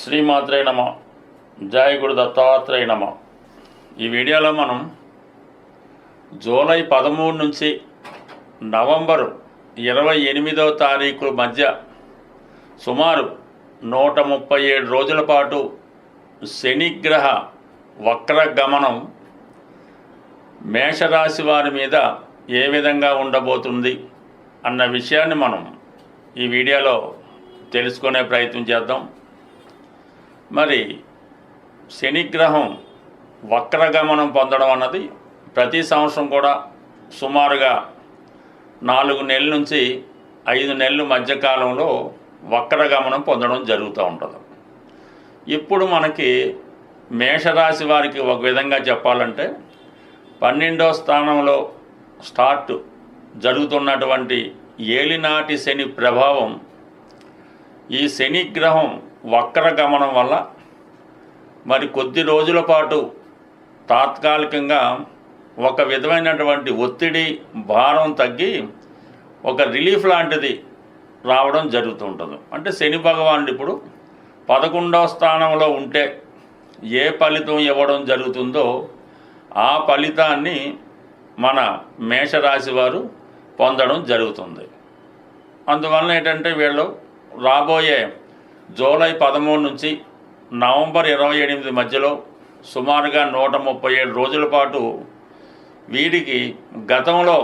శ్రీమాత్రే నమ. జయ గురు దత్తాత్రేయ నమ. ఈ వీడియోలో మనం జూలై పదమూడు నుంచి నవంబరు ఇరవై ఎనిమిదవ తారీఖు మధ్య సుమారు నూట ముప్పై ఏడు రోజుల పాటు శనిగ్రహ వక్ర గమనం మేషరాశి వారి మీద ఏ విధంగా ఉండబోతుంది అన్న విషయాన్ని మనం ఈ వీడియోలో తెలుసుకునే ప్రయత్నం చేద్దాం. మరి శనిగ్రహం వక్రగమనం పొందడం అన్నది ప్రతి సంవత్సరం కూడా సుమారుగా నాలుగు నెలల నుంచి ఐదు నెలల మధ్యకాలంలో వక్రగమనం పొందడం జరుగుతూ ఉంటుంది. ఇప్పుడు మనకి మేషరాశి వారికి ఒక విధంగా చెప్పాలంటే పన్నెండో స్థానంలో స్టార్ట్ జరుగుతున్నటువంటి ఏలినాటి శని ప్రభావం ఈ శనిగ్రహం వక్ర గమనం వల్ల మరి కొద్ది రోజుల పాటు తాత్కాలికంగా ఒక విధమైనటువంటి ఒత్తిడి భారం తగ్గి ఒక రిలీఫ్ లాంటిది రావడం జరుగుతుంటుంది. అంటే శని భగవానుడు ఇప్పుడు పదకొండవ స్థానంలో ఉంటే ఏ ఫలితం ఇవ్వడం జరుగుతుందో ఆ ఫలితాన్ని మన మేషరాశి వారు పొందడం జరుగుతుంది. అందువలన ఏంటంటే వీళ్ళు రాబోయే జూలై పదమూడు నుంచి నవంబర్ ఇరవై ఎనిమిది మధ్యలో సుమారుగా నూట ముప్పై ఏడు రోజుల పాటు వీడికి గతంలో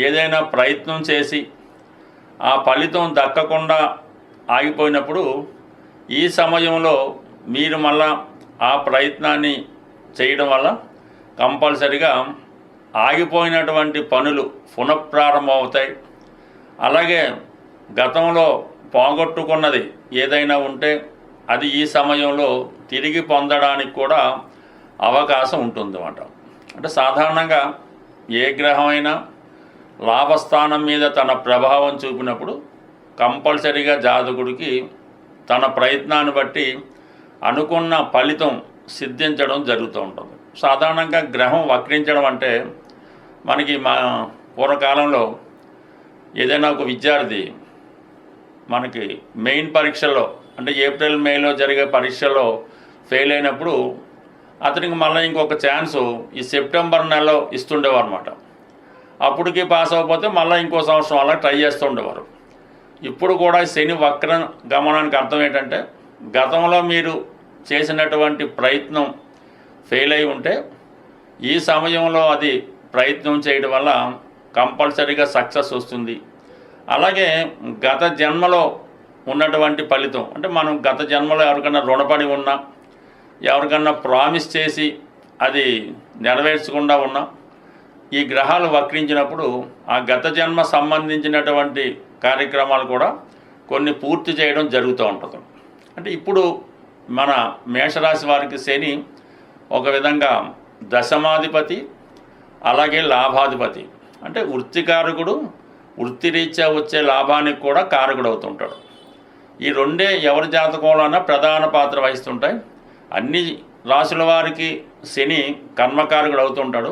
ఏదైనా ప్రయత్నం చేసి ఆ ఫలితం దక్కకుండా ఆగిపోయినప్పుడు ఈ సమయంలో మీరు మళ్ళా ఆ ప్రయత్నాన్ని చేయడం వల్ల కంపల్సరిగా ఆగిపోయినటువంటి పనులు పునఃప్రారంభం అవుతాయి అలాగే గతంలో పోగొట్టుకున్నది. ఏదైనా ఉంటే అది ఈ సమయంలో తిరిగి పొందడానికి కూడా అవకాశం ఉంటుంది అన్నమాట అంటే సాధారణంగా ఏ గ్రహమైనా లాభస్థానం మీద తన ప్రభావం చూపినప్పుడు కంపల్సరీగా జాతకుడికి తన ప్రయత్నాన్ని బట్టి అనుకున్న ఫలితం సిద్ధించడం జరుగుతూ ఉంటుంది. సాధారణంగా గ్రహం వక్రించడం అంటే మనకి మా పూర్వకాలంలో ఏదైనా ఒక విద్యార్థి మనకి మెయిన్ పరీక్షల్లో అంటే ఏప్రిల్ మేలో జరిగే పరీక్షల్లో ఫెయిల్ అయినప్పుడు అతనికి మళ్ళీ ఇంకొక ఛాన్సు ఈ సెప్టెంబర్ నెలలో ఇస్తుండేవారు అనమాట అప్పటికి పాస్ అవ్వకపోతే మళ్ళీ ఇంకో సంవత్సరం అలా ట్రై చేస్తూ ఉండేవారు. ఇప్పుడు కూడా శని వక్ర గమనానికి అర్థం ఏంటంటే గతంలో మీరు చేసినటువంటి ప్రయత్నం ఫెయిల్ అయి ఉంటే ఈ సమయంలో అది ప్రయత్నం చేయడం వల్ల కంపల్సరీగా సక్సెస్ వస్తుంది. అలాగే గత జన్మలో ఉన్నటువంటి ఫలితం. అంటే మనం గత జన్మలో ఎవరికైనా రుణపడి ఉన్నా ఎవరికన్నా ప్రామిస్ చేసి అది నెరవేర్చకుండా ఉన్నా ఈ గ్రహాలు వక్రించినప్పుడు ఆ గత జన్మ సంబంధించినటువంటి కార్యక్రమాలు కూడా కొన్ని పూర్తి చేయడం జరుగుతూ ఉంటుంది. అంటే ఇప్పుడు మన మేషరాశి వారికి శని ఒక విధంగా దశమాధిపతి అలాగే లాభాధిపతి. అంటే వృత్తికారకుడు వృత్తిరీత్యా వచ్చే లాభానికి కూడా కారకుడు అవుతుంటాడు ఈ రెండే ఎవరి జాతకంలోనైనా ప్రధాన పాత్ర వహిస్తుంటాయి. అన్ని రాశుల వారికి శని కర్మకారకుడు అవుతుంటాడు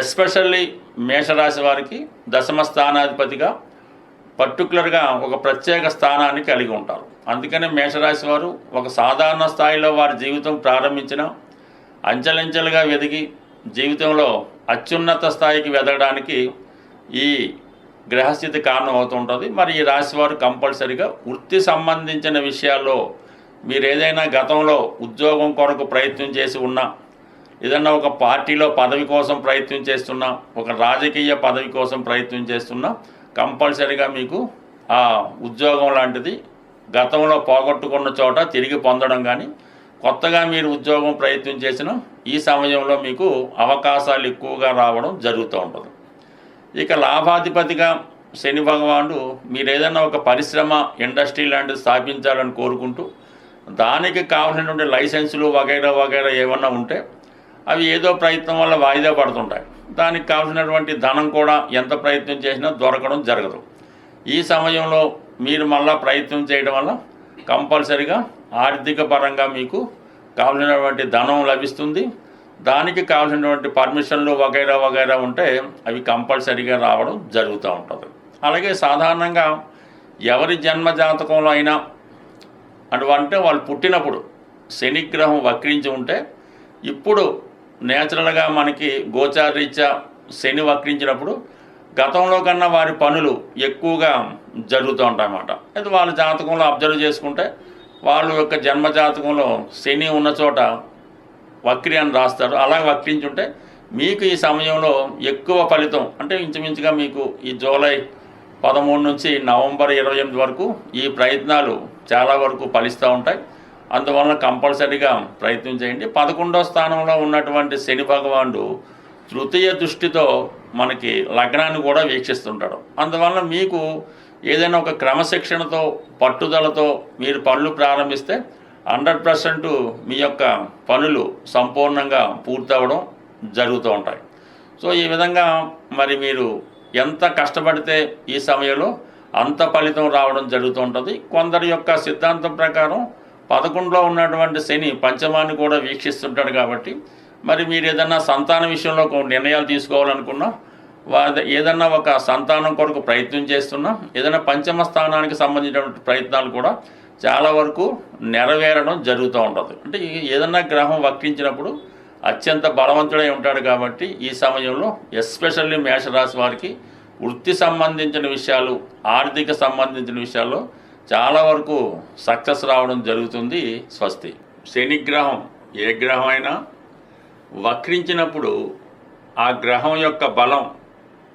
ఎస్పెషల్లీ మేషరాశి వారికి దశమ స్థానాధిపతిగా పర్టికులర్గా ఒక ప్రత్యేక స్థానాన్ని కలిగి ఉంటారు. అందుకనే మేషరాశి వారు ఒక సాధారణ స్థాయిలో వారి జీవితం ప్రారంభించిన అంచెలంచెలుగా వెదిగి జీవితంలో అత్యున్నత స్థాయికి వెదగడానికి ఈ గ్రహస్థితి కారణం అవుతుంటుంది మరి ఈ రాశి వారు కంపల్సరిగా వృత్తి సంబంధించిన విషయాల్లో మీరు ఏదైనా గతంలో ఉద్యోగం కొరకు ప్రయత్నం చేసి ఉన్నా ఏదన్నా ఒక పార్టీలో పదవి కోసం ప్రయత్నం చేస్తున్నా ఒక రాజకీయ పదవి కోసం ప్రయత్నం చేస్తున్నా కంపల్సరిగా మీకు ఆ ఉద్యోగం లాంటిది గతంలో పోగొట్టుకున్న చోట తిరిగి పొందడం కానీ కొత్తగా మీరు ఉద్యోగం ప్రయత్నం చేసిన ఈ సమయంలో మీకు అవకాశాలు ఎక్కువగా రావడం జరుగుతూ ఉంటుంది. ఇక లాభాధిపతిగా శని భగవానుడు మీరు ఏదైనా ఒక పరిశ్రమ ఇండస్ట్రీ లాంటిది స్థాపించాలని కోరుకుంటూ దానికి కావాల్సినటువంటి లైసెన్సులు వగైరా వగైరా ఏమన్నా ఉంటే అవి ఏదో ప్రయత్నం వల్ల వాయిదా పడుతుంటాయి. దానికి కావాల్సినటువంటి ధనం కూడా ఎంత ప్రయత్నం చేసినా దొరకడం జరగదు. ఈ సమయంలో మీరు మళ్ళా ప్రయత్నం చేయడం వల్ల కంపల్సరిగా ఆర్థిక పరంగా మీకు కావలసినటువంటి ధనం లభిస్తుంది. దానికి కావాల్సినటువంటి పర్మిషన్లు వగైరా వగైరా ఉంటే అవి కంపల్సరీగా రావడం జరుగుతూ ఉంటుంది. అలాగే సాధారణంగా ఎవరి జన్మ జాతకంలో అయినా అంటే వాళ్ళు పుట్టినప్పుడు శనిగ్రహం వక్రించి ఉంటే ఇప్పుడు నేచురల్గా మనకి గోచారీత్యా శని వక్రించినప్పుడు గతంలో కన్నా వారి పనులు ఎక్కువగా జరుగుతూ ఉంటాయన్నమాట. అయితే వాళ్ళ జాతకంలో అబ్జర్వ్ చేసుకుంటే వాళ్ళ యొక్క జన్మ జాతకంలో శని ఉన్న చోట వక్రి అని రాస్తారు. అలా వక్రించుంటే మీకు ఈ సమయంలో ఎక్కువ ఫలితం అంటే ఇంచుమించుగా మీకు ఈ జూలై పదమూడు నుంచి నవంబర్ ఇరవై ఎనిమిది వరకు ఈ ప్రయత్నాలు చాలా వరకు ఫలిస్తూ ఉంటాయి. అందువలన కంపల్సరీగా ప్రయత్నం చేయండి. పదకొండో స్థానంలో ఉన్నటువంటి శని భగవానుడు తృతీయ దృష్టితో మనకి లగ్నాన్ని కూడా వీక్షిస్తుంటాడు. అందువలన మీకు ఏదైనా ఒక క్రమశిక్షణతో పట్టుదలతో మీరు పనులు ప్రారంభిస్తే హండ్రెడ్ పర్సెంట్ మీ యొక్క పనులు సంపూర్ణంగా పూర్తవడం జరుగుతూ ఉంటాయి. సో ఈ విధంగా మరి మీరు ఎంత కష్టపడితే ఈ సమయంలో అంత ఫలితం రావడం జరుగుతూ ఉంటుంది. కొందరి యొక్క సిద్ధాంతం ప్రకారం పదకొండులో ఉన్నటువంటి శని పంచమాన్ని కూడా వీక్షిస్తుంటాడు కాబట్టి మరి మీరు ఏదన్నా సంతాన విషయంలో నిర్ణయాలు తీసుకోవాలనుకున్నా ఏదన్నా ఒక సంతానం కొరకు ప్రయత్నం చేస్తున్నా ఏదైనా పంచమ స్థానానికి సంబంధించినటువంటి ప్రయత్నాలు కూడా చాలా వరకు నెరవేరడం జరుగుతూ ఉంటుంది. అంటే ఏదన్నా గ్రహం వక్రించినప్పుడు అత్యంత బలవంతుడై ఉంటాడు కాబట్టి ఈ సమయంలో ఎస్పెషల్లీ మేషరాశి వారికి వృత్తి సంబంధించిన విషయాలు ఆర్థిక సంబంధించిన విషయాల్లో చాలా వరకు సక్సెస్ రావడం జరుగుతుంది స్వస్తి. శని గ్రహం ఏ గ్రహం అయినా వక్రించినప్పుడు ఆ గ్రహం యొక్క బలం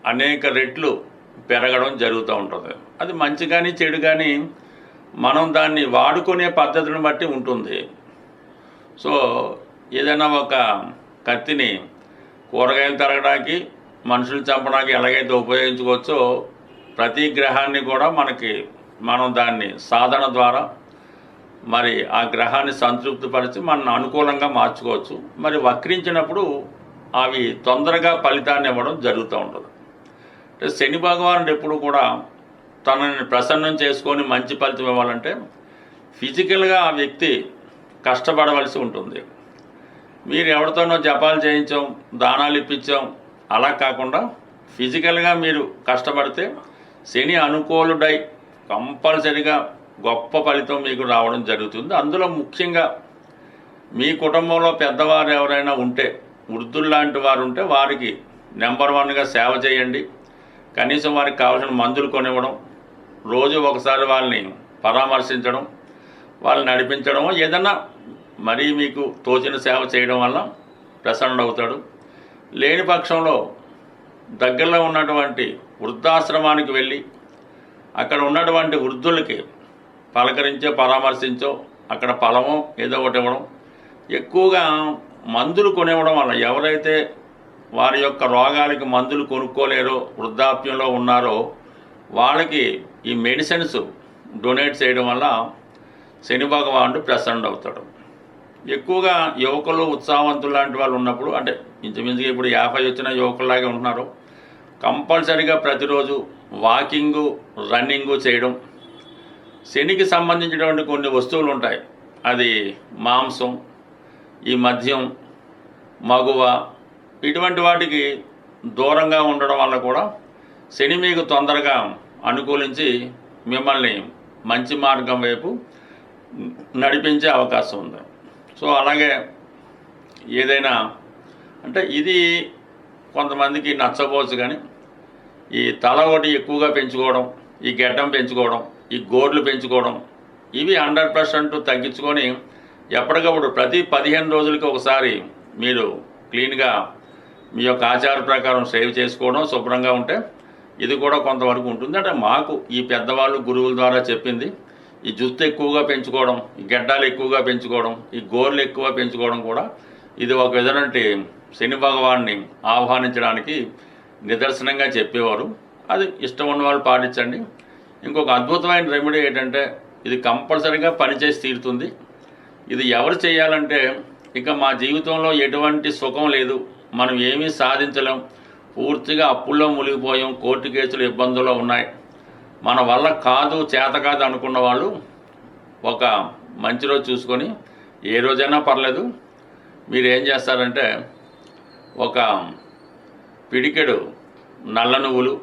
అనేక రెట్లు పెరగడం జరుగుతూ ఉంటుంది. అది మంచి కానీ చెడు కానీ మనం దాన్ని వాడుకునే పద్ధతిని బట్టి ఉంటుంది. సో ఏదైనా ఒక కత్తిని కూరగాయలు తరగడానికి మనుషులు చంపడానికి ఎలాగైతే ఉపయోగించుకోవచ్చో ప్రతి గ్రహాన్ని కూడా మనకి మనం దాన్ని సాధన ద్వారా మరి ఆ గ్రహాన్ని సంతృప్తిపరిచి మనం అనుకూలంగా మార్చుకోవచ్చు. మరి వక్రించినప్పుడు అవి తొందరగా ఫలితాన్ని ఇవ్వడం జరుగుతూ ఉంటుంది. అంటే శని భగవానుడు ఎప్పుడు కూడా తనని ప్రసన్నం చేసుకొని మంచి ఫలితం ఇవ్వాలంటే ఫిజికల్గా ఆ వ్యక్తి కష్టపడవలసి ఉంటుంది. మీరు ఎవరితోనో జపాలు చేయించాం దానాలు ఇప్పించాం అలా కాకుండా ఫిజికల్గా మీరు కష్టపడితే శని అనుకూలుడై కంపల్సరిగా గొప్ప ఫలితం మీకు రావడం జరుగుతుంది. అందులో ముఖ్యంగా మీ కుటుంబంలో పెద్దవారు ఎవరైనా ఉంటే వృద్ధులు లాంటి వారు ఉంటే వారికి నెంబర్ వన్గా సేవ చేయండి. కనీసం వారికి కావాల్సిన మందులు కొనివ్వడం రోజు ఒకసారి వాళ్ళని పరామర్శించడం వాళ్ళని నడిపించడం ఏదన్నా మరీ మీకు తోచిన సేవ చేయడం వల్ల ప్రసన్నుడవుతాడు. లేని పక్షంలో దగ్గరలో ఉన్నటువంటి వృద్ధాశ్రమానికి వెళ్ళి అక్కడ ఉన్నటువంటి వృద్ధులకి పలకరించో పరామర్శించో అక్కడ ఫలమో ఏదో ఒకటి ఇవ్వడం ఎక్కువగా మందులు కొనివ్వడం వల్ల ఎవరైతే వారి యొక్క రోగాలకి మందులు కొనుక్కోలేరో వృద్ధాప్యంలో ఉన్నారో వాళ్ళకి ఈ మెడిసిన్స్ డొనేట్ చేయడం వల్ల శని భగవానుడు ప్రసన్నుడు అవుతాడు ఎక్కువగా యువకులు ఉత్సాహవంతులు లాంటి వాళ్ళు ఉన్నప్పుడు అంటే ఇంచుమించుగా ఇప్పుడు యాభై వచ్చిన యువకుల్లాగే ఉంటున్నారు కంపల్సరీగా ప్రతిరోజు వాకింగు రన్నింగు చేయడం. శనికి సంబంధించినటువంటి కొన్ని వస్తువులు ఉంటాయి. అది మాంసం ఈ మద్యం మగువ ఇటువంటి వాటికి దూరంగా ఉండడం వల్ల కూడా శని మీకు తొందరగా అనుకూలించి మిమ్మల్ని మంచి మార్గం వైపు నడిపించే అవకాశం ఉంది. సో అలాగే ఏదైనా అంటే ఇది కొంతమందికి నచ్చపోవచ్చు కానీ ఈ తల ఒకటి ఎక్కువగా పెంచుకోవడం ఈ గెడ్డం పెంచుకోవడం ఈ గోర్లు పెంచుకోవడం ఇవి హండ్రెడ్ పర్సెంట్ తగ్గించుకొని ఎప్పటికప్పుడు ప్రతి పదిహేను రోజులకి ఒకసారి మీరు క్లీన్గా మీ యొక్క ఆచార ప్రకారం సేవ్ చేసుకోవడం శుభ్రంగా ఉంటే ఇది కూడా కొంతవరకు ఉంటుంది. అంటే మాకు ఈ పెద్దవాళ్ళు గురువుల ద్వారా చెప్పింది ఈ జుత్తు ఎక్కువగా పెంచుకోవడం ఈ గడ్డాలు ఎక్కువగా పెంచుకోవడం ఈ గోర్లు ఎక్కువ పెంచుకోవడం కూడా ఇది ఒక విధమైన శని భగవాన్ని ఆహ్వానించడానికి నిదర్శనంగా చెప్పేవారు. అది ఇష్టం ఉన్న వాళ్ళు పాటించండి. ఇంకొక అద్భుతమైన రెమెడీ ఏంటంటే ఇది కంపల్సరీగా పనిచేసి తీరుతుంది. ఇది ఎవరు చేయాలంటే ఇక మా జీవితంలో ఎటువంటి సుఖం లేదు. మనం ఏమీ సాధించలేం. పూర్తిగా అప్పుల్లో మునిగిపోయాం. కోర్టు కేసులు ఇబ్బందుల్లో ఉన్నాయి. మన వల్ల కాదు చేత కాదు అనుకున్న వాళ్ళు ఒక మంచి రోజు చూసుకొని ఏ రోజైనా పర్లేదు. మీరు ఏం చేస్తారంటే ఒక పిడికెడు నల్ల నువ్వులు.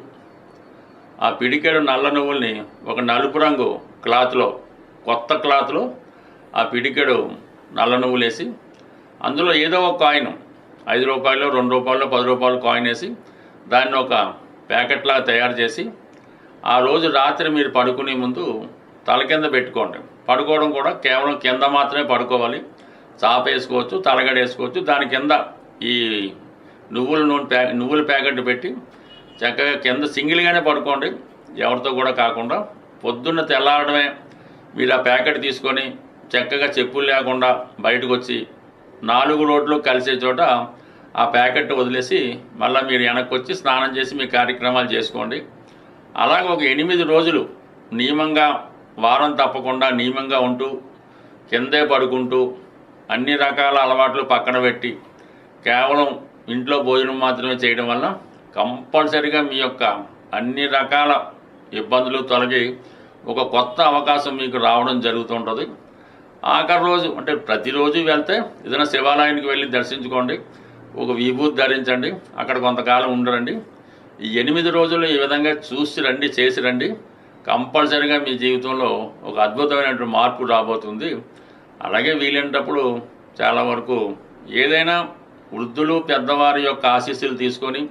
ఆ పిడికెడు నల్ల నువ్వుల్ని ఒక నలుపు రంగు క్లాత్లో కొత్త క్లాత్లో ఆ పిడికెడు నల్ల నువ్వులు వేసి అందులో ఏదో ఒక కాయిన్ ఐదు రూపాయలు రెండు రూపాయలు పది రూపాయలు కాయిన్ వేసి దాన్ని ఒక ప్యాకెట్లా తయారు చేసి ఆ రోజు రాత్రి మీరు పడుకునే ముందు తల కింద పెట్టుకోండి. పడుకోవడం కూడా కేవలం కింద మాత్రమే పడుకోవాలి. చాప వేసుకోవచ్చు తలగడ వేసుకోవచ్చు. దాని కింద ఈ నువ్వుల నూనె ప్యా నువ్వుల ప్యాకెట్ పెట్టి చక్కగా కింద సింగిల్గానే పడుకోండి. ఎవరితో కూడా కాకుండా పొద్దున్న తెల్లారడమే మీరు ఆ ప్యాకెట్ తీసుకొని చక్కగా చెప్పులు లేకుండా బయటకు వచ్చి నాలుగు రోడ్లు కలిసే చోట ఆ ప్యాకెట్ వదిలేసి మళ్ళీ మీరు వెనక్కి వచ్చి స్నానం చేసి మీ కార్యక్రమాలు చేసుకోండి. అలాగే ఒక ఎనిమిది రోజులు నియమంగా వారం తప్పకుండా నియమంగా ఉంటూ కిందే పడుకుంటూ అన్ని రకాల అలవాట్లు పక్కన పెట్టి కేవలం ఇంట్లో భోజనం మాత్రమే చేయడం వల్ల కంపల్సరిగా మీ యొక్క అన్ని రకాల ఇబ్బందులు తొలగి ఒక కొత్త అవకాశం మీకు రావడం జరుగుతుంటుంది ఆఖరి రోజు అంటే ప్రతిరోజు వెళ్తే ఏదైనా శివాలయానికి వెళ్ళి దర్శించుకోండి ఒక విభూతి ధరించండి అక్కడ కొంతకాలం ఉండరండి. ఈ ఎనిమిది రోజులు ఈ విధంగా చూసి రండి చేసి రండి. కంపల్సరిగా మీ జీవితంలో ఒక అద్భుతమైనటువంటి మార్పు రాబోతుంది. అలాగే వీలైనప్పుడు చాలా వరకు ఏదైనా వృద్ధులు పెద్దవారి యొక్క ఆశీస్సులు తీసుకొని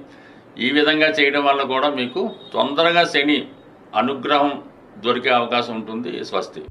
ఈ విధంగా చేయడం వల్ల కూడా మీకు తొందరగా శని అనుగ్రహం దొరికే అవకాశం ఉంటుంది. స్వస్తి.